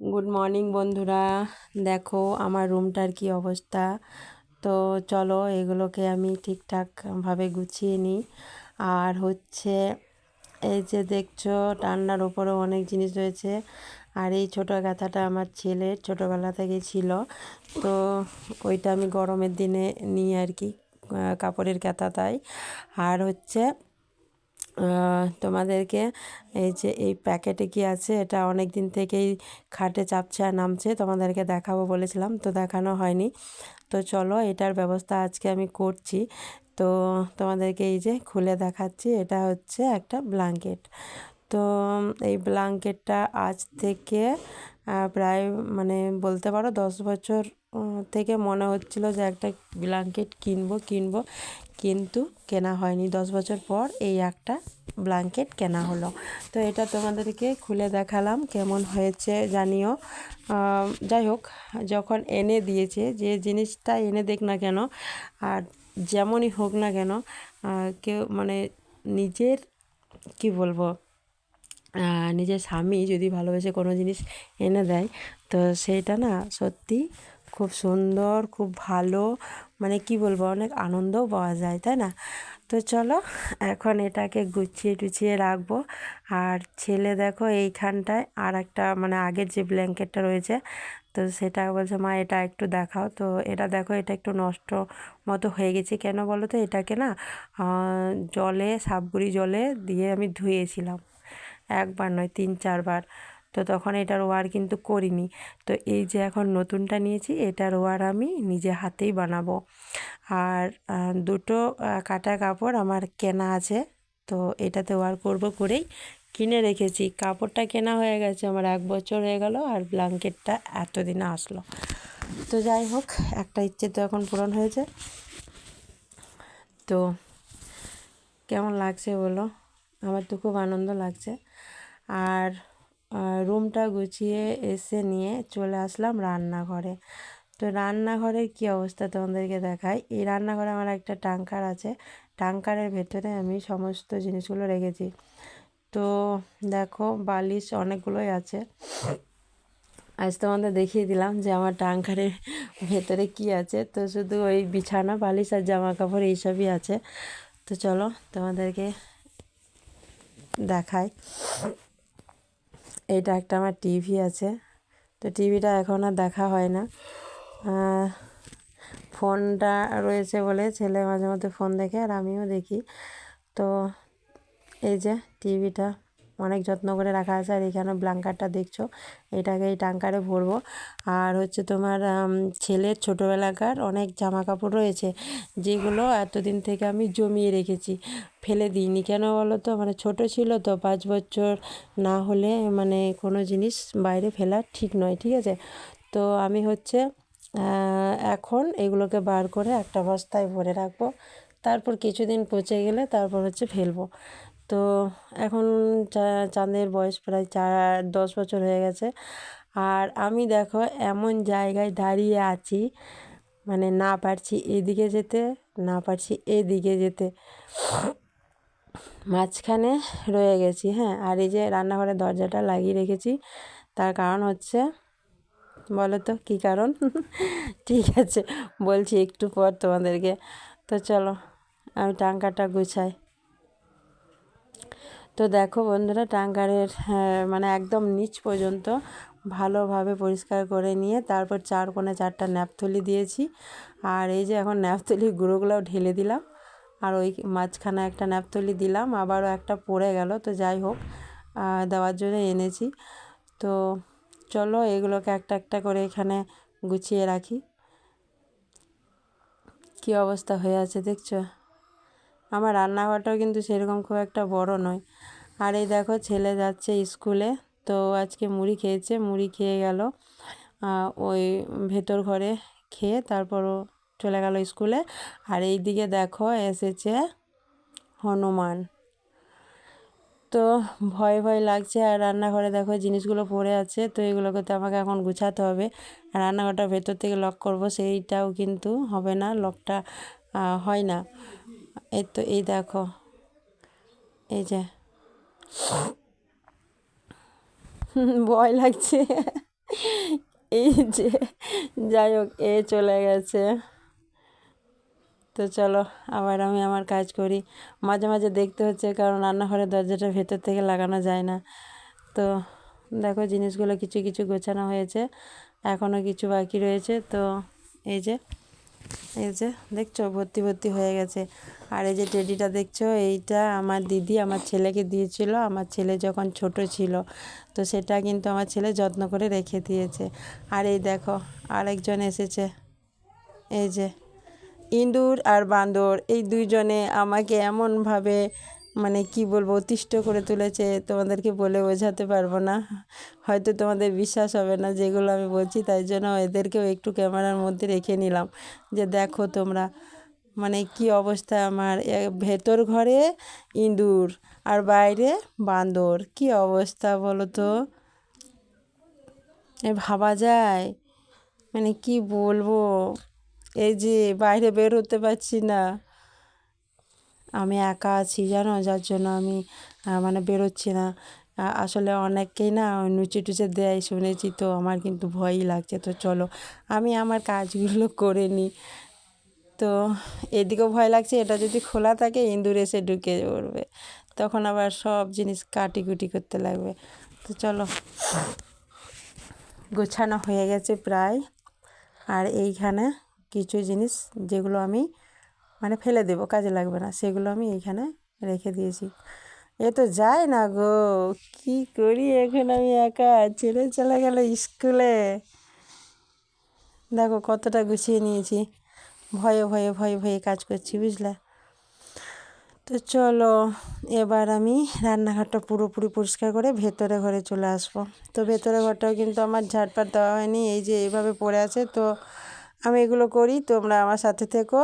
Good morning বন্ধুরা। দেখো, আমার রুমটার কি অবস্থা। তো চলো, এগুলোকে আমি ঠিকঠাকভাবে গুছিয়ে নিই। আর হচ্ছে, এই যে দেখছ, টান্নার ওপরেও অনেক জিনিস রয়েছে। আর এই ছোটো গাথাটা আমার ছেলের ছোটোবেলা থেকে ছিল। তো ওইটা আমি গরমের দিনে নিই আর কি কাপড়ের কাঁথা তাই। আর হচ্ছে তোমাদেরকে এই যে এই প্যাকেটে কি আছে? এটা অনেক দিন থেকেই খাটে চাপছে আর নামছে। তোমাদেরকে দেখাবো বলেছিলাম, তো দেখানো হয়নি। তো চলো, এটার ব্যবস্থা আজকে আমি করছি। তো তোমাদেরকে এই যে খুলে দেখাচ্ছি, এটা হচ্ছে একটা ব্ল্যাঙ্কেট। তো এই ব্ল্যাঙ্কেটটা আজ থেকে প্রায় মানে বলতে পারো দশ বছর থেকে মনে হচ্ছিল যে একটা ব্ল্যাঙ্কেট কিনবো কিনবো। কিন্তু কেনা হয়নি। দশ বছর পর এই একটা ব্ল্যাঙ্কেট কেনা হলো। তো এটা তোমাদেরকে খুলে দেখালাম, কেমন হয়েছে জানিও। যাই হোক, যখন এনে দিয়েছে, যে জিনিসটা এনে দেখ না কেন, আর যেমনই হোক না কেন কেউ মানে নিজের, কি বলব নিজের স্বামী যদি ভালোবেসে কোনো জিনিস এনে দেয়, তো সেইটা না সত্যি খুব সুন্দর, খুব ভালো মানে কি বলব, অনেক আনন্দও পাওয়া যায়, তাই না? তো চলো, এখন এটাকে গুছিয়ে টুছিয়ে রাখব। আর ছেলে দেখো এইখানটায় আর একটা মানে আগের যে ব্ল্যাঙ্কেটটা রয়েছে, তো সেটা বলছে, মা, এটা একটু দেখাও। তো এটা দেখো, এটা একটু নষ্ট মতো হয়ে গেছে। কেন বলো তো? এটাকে না জলে, সাবগুড়ি জলে দিয়ে আমি ধুয়েছিলাম। একবার নয়, তিন, চারবার। তো তখন এটার ওয়ার কিন্তু করিনি। তো এই যে এখন নতুনটা নিয়েছি, এটার ওয়ার আমি নিজে হাতেই বানাবো। আর দুটো কাটা কাপড় আমার কেনা আছে, তো এটাতে ওয়ার করব করেই কিনে রেখেছি। কাপড়টা কেনা হয়ে গেছে, আমার এক বছর হয়ে গেল আর ব্ল্যাঙ্কেটটা এতদিনে আসলো। তো যাই হোক, একটা ইচ্ছে তো এখন পূরণ হয়েছে। তো কেমন লাগছে বলো? আমার তো খুব আনন্দ লাগছে। আর রুমটা গুছিয়ে এসে নিয়ে চলে আসলাম রান্নাঘরে। তো রান্নাঘরের কী অবস্থা তোমাদেরকে দেখাই? এই রান্নাঘরে আমার একটা ট্যাঙ্কার আছে। ট্যাঙ্কারের ভেতরে আমি সমস্ত জিনিসগুলো রেখেছি। তো দেখো, বালিশ অনেকগুলোই আছে। আজ তোমাদের দেখিয়ে দিলাম যে আমার ট্যাঙ্কারের ভেতরে কি আছে। তো শুধু ওই বিছানা, বালিশ আর জামা কাপড় এইসবই আছে। তো চলো তোমাদেরকে দেখাই। এইটা একটা আমার টিভি আছে। তো টিভিটা এখন আর দেখা হয় না। ফোনটা রয়েছে বলে ছেলে মাঝে মধ্যে ফোন দেখে আর আমিও দেখি। তো এই যে টিভিটা অনেক যত্ন করে রাখা আছে। আর এখানে ব্ল্যাঙ্কারটা দেখছ, এটাকে এই ট্যাঙ্কারে ভরবো। আর হচ্ছে তোমার ছেলের ছোটোবেলাকার অনেক জামা কাপড় রয়েছে, যেগুলো এতদিন থেকে আমি জমিয়ে রেখেছি, ফেলে দিইনি। কেন বলো তো? মানে ছোটো ছিল তো, পাঁচ বছর না হলে মানে কোনো জিনিস বাইরে ফেলা ঠিক নয়, ঠিক আছে? তো আমি হচ্ছে এখন এগুলোকে বার করে একটা বস্তায় ভরে রাখব। তারপর কিছুদিন পচে গেলে তারপর হচ্ছে ফেলব। তো এখন চাঁদের বয়স প্রায় চার, দশ বছর হয়ে গেছে। আর আমি দেখো এমন জায়গায় দাঁড়িয়ে আছি মানে না পারছি এদিকে যেতে, না পারছি এদিকে যেতে। মাঝখানে রয়ে গেছি হ্যাঁ। আর এই যে রান্নাঘরের দরজাটা লাগিয়ে রেখেছি, তার কারণ হচ্ছে বলো তো কী কারণ? ঠিক আছে, বলছি একটু পর তোমাদেরকে। তো চলো, আমি টাঙ্কাটা গুছাই। তো দেখো বন্ধুরা টাঙ্গারের হ্যাঁ, মানে একদম নিচ পর্যন্ত ভালোভাবে পরিষ্কার করে নিয়ে তারপর চার কোণে চারটা ন্যাপথলি দিয়েছি। আর এই যে এখন ন্যাপথলির গুঁড়োগুলোও ঢেলে দিলাম। আর ওই মাঝখানে একটা ন্যাপথলি দিলাম আবারও একটা পড়ে গেল তো যাই হোক দেওয়ার জন্য এনেছি। তো চলো এগুলোকে একটা একটা করে এখানে গুছিয়ে রাখি। কী অবস্থা হয়ে আছে দেখছ? আমার রান্নাঘরটাও কিন্তু সেরকম খুব একটা বড় নয়। আর এই দেখো ছেলে যাচ্ছে স্কুলে, তো আজকে মুড়ি খেয়েছে, মুড়ি খেয়ে গেল ওই ভেতর ঘরে খেয়ে তারপরও চলে গেল স্কুলে। আর এই দিকে দেখো এসেছে হনুমান। তো ভয় ভয় লাগছে, আর রান্নাঘরে দেখো জিনিসগুলো পড়ে আছে, তো এগুলোকে তো আমাকে এখন গুছাতে হবে। আর রান্নাঘরটা ভেতর থেকে লক করব, সেইটাও কিন্তু হবে না লকটা হয় না। এই তো, এই দেখো। এই যে। ভয় লাগছে। এই যে, যাই হোক, এ চলে গেছে। তো চলো, আবার আমি আমার কাজ করি। মাঝে মাঝে দেখতে হচ্ছে, কারণ রান্নাঘরের দরজাটা ভেতর থেকে লাগানো যায় না। তো দেখো, জিনিসগুলো কিছু কিছু গোছানো হয়েছে। এখনও কিছু বাকি রয়েছে। তো এই যে। এই যে, দেখছ? ভর্তি ভর্তি হয়ে গেছে। আর এই যে টেডিটা দেখছ? এইটা আমার দিদি আমার ছেলেকে দিয়েছিল। আমার ছেলে যখন ছোট ছিল, তো সেটা কিন্তু আমার ছেলে যত্ন করে রেখে দিয়েছে। আর এই দেখো, আরেকজন এসেছে। এই যে, ইঁদুর আর বান্দর, এই দুইজনে আমাকে এমনভাবে মানে কি বলব অতিষ্ঠ করে তুলেছে, তোমাদেরকে বলে বোঝাতে পারব না। হয়তো তোমাদের বিশ্বাস হবে না যেগুলো আমি বলছি, তাই জন্য এদেরকেও একটু ক্যামেরার মধ্যে রেখে নিলাম। যে দেখো তোমরা মানে কি অবস্থা আমার ভেতর ঘরে ইঁদুর আর বাইরে বান্দর, কি অবস্থা বলো তো? এ ভাবা যায়? মানে কি বলব? এই যে বাইরে বের হতে পারছি না। আমি একা আছি, জানো? যার জন্য আমি মানে বেরোচ্ছি না। আসলে অনেককেই না নুচে টুচে দেয় শুনেছি তো, আমার কিন্তু ভয়ই লাগছে। তো চলো, আমি আমার কাজগুলো করে নিই তো এদিকেও ভয় লাগছে, এটা যদি খোলা থাকে ইঁদুর এসে ঢুকে পড়বে। তখন আবার সব জিনিস কাটিকুটি করতে লাগবে। তো চলো, গোছানো হয়ে গেছে প্রায়। আর এইখানে কিছু জিনিস যেগুলো আমি মানে ফেলে দেবো, কাজে লাগবে না। সেগুলো আমি এইখানে রেখে দিয়েছি। এ তো যায় না গো, কি করি এখন আমি একা? ছেড়ে চলে গেল স্কুলে। দেখো কতটা গুছিয়ে নিয়েছি। ভয়ে ভয়ে ভয়ে ভয়ে কাজ করছি, বুঝলে? তো চলো, এবার আমি রান্নাঘরটা পুরোপুরি পরিষ্কার করে ভেতরে ঘরে চলে আসব। তো ভেতরে ঘরটাও কিন্তু আমার ঝাড়পাট দেওয়া হয়নি, এই যে এইভাবে পড়ে আছে। তো আমি এগুলো করি, তোমরা আমার সাথে থেকো।